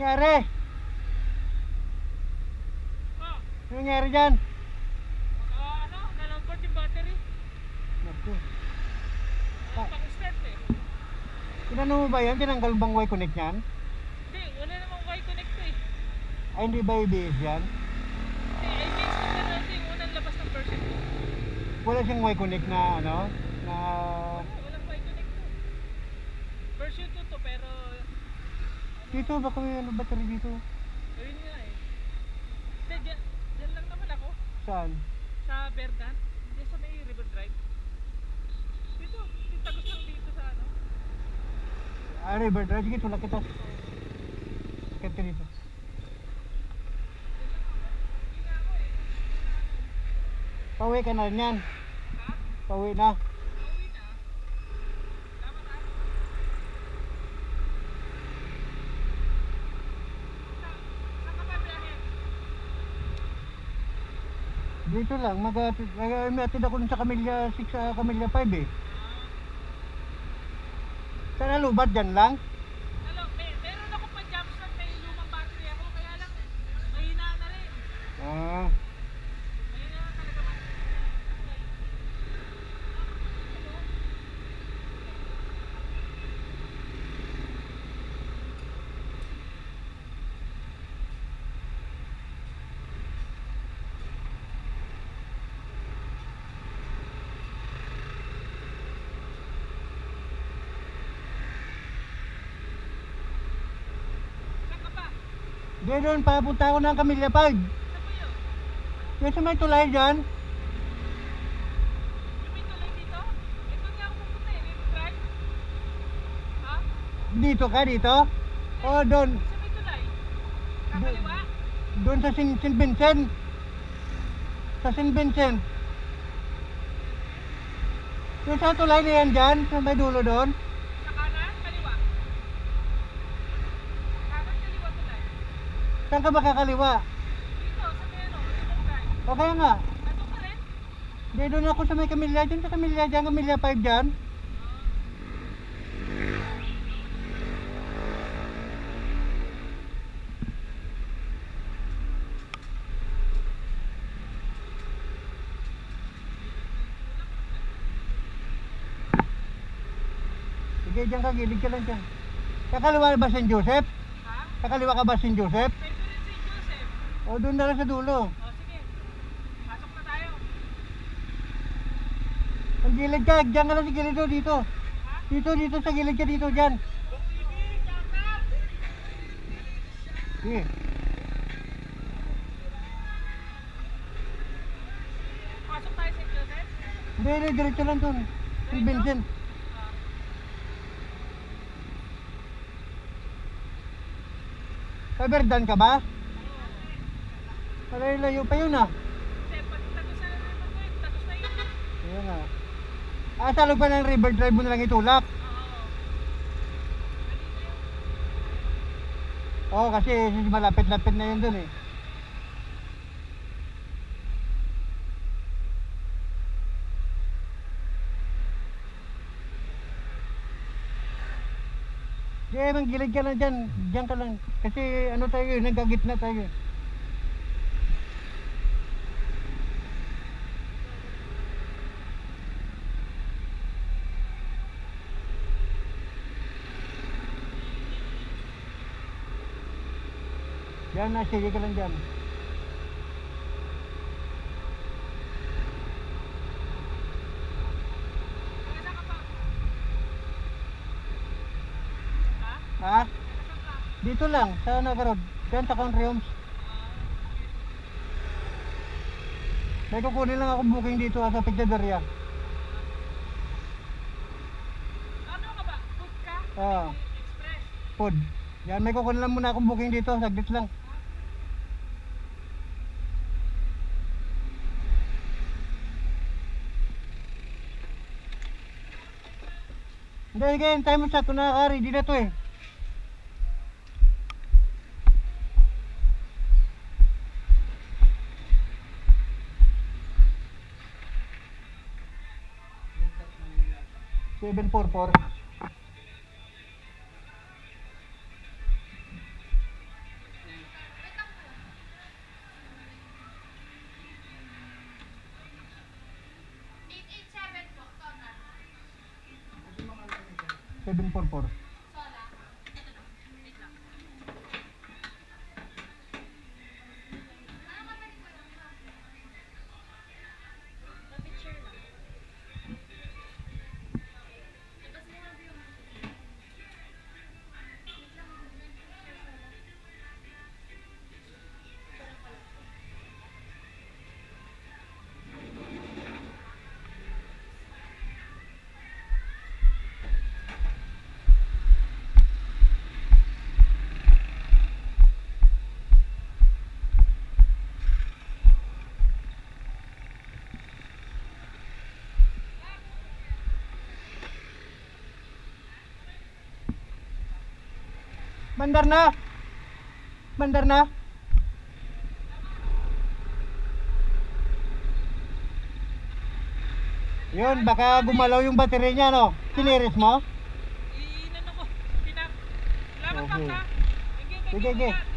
Nangyari? Ano nangyari dyan? ano, nalangkot yung battery. Naku. Ah, pang-start eh. Tinanong mo ba yan? Tinanggal bang Y-connect yan? Hindi, wala namang Y-connect to eh. Ay, hindi ba ABS yan? Hindi, ABS na ito yung unang labas ng version. Wala siyang Y-connect na ano? Na... Wala, walang Y-connect to. Version 2 to pero, Dito, baka may ano battery dito. ayun nga eh. Hindi, dyan, dyan lang naman ako. Saan? Sa Verdan. Hindi sa may River Drive. Dito, tagos lang dito sa ano. Ah, river drive. Sige, tulak kita. Sakit ka dito. Pauwi ka na rin yan. Ha? Pauwi na. Pauwi na. Tama ka? Sa, saan ka ba biyahe? Dito lang. Mag-atid mag ako sa Camilla 6 sa Camilla 5 eh. Saan alubat dyan lang? Ano, may, meron ako pa jump start, may lumang battery ako, kaya lang, mahina na rin. Ah. Mahina na talaga battery. Saan ka pa? Di doon, papunta ako ng Camilla 5. Saan ba yun? Yan sa may tulay dyan. Dito? Eh. Ha? Dito ka, dito. O, doon. Sa may tulay? Kakaliwa? Doon sa St. Vincent. Sa St. Vincent. Yung sa tulay na yan dyan, sa may dulo doon. Saan ka ba kakaliwa? Dito, sa Drive. O kaya nga. Nandun ka rin? Doon ako sa may Camilla dyan, sa Camilla dyan, Camilla 5 dyan. Sige, dyan ka, gilid ka lang dyan. Kakaliwa ba St. Joseph? Ha? Kakaliwa ka ba St. Joseph? Pwede rin si Joseph. O doon na lang sa dulo. O, sige. Pasok na tayo. Ang gilid ka, dyan ka lang sa gilid o, dito. Ha? Dito, dito sa gilid ka, dito, shoutout! Sige. Pasok tayo sa Joseph. Hindi, hindi, diretso lang doon. Si Vincent. Ah. Kaberdan ka ba? Malayo-layo pa yun ah. Ayun ah. Ah, sa loob pa ng river drive mo na lang itulak. Oo. Oo, kasi malapit-lapit na yun doon eh. Di, manggilid ka lang dyan. Diyan ka lang. Kasi ano tayo, nagkagitna tayo. Diyan na, sige ka lang dyan. Ha? Dito lang, sa Nagarod. Diyan sa Country Homes. May kukunin lang ako booking dito ah, sa Pigdaderia. Ano ka ba? Food ka? Oo. Express. Food. Yan, may kukunin lang muna akong booking dito. Saglit lang. Hindi, sige, time mo sa ito nakakari. Di na to eh. Seven four four. Ben por por Bandar na! Bandar na! Yun, baka gumalaw yung battery niya, no? Kiniris mo? Inano ko. Pinap. Salamat. Papa. Sige, Sige.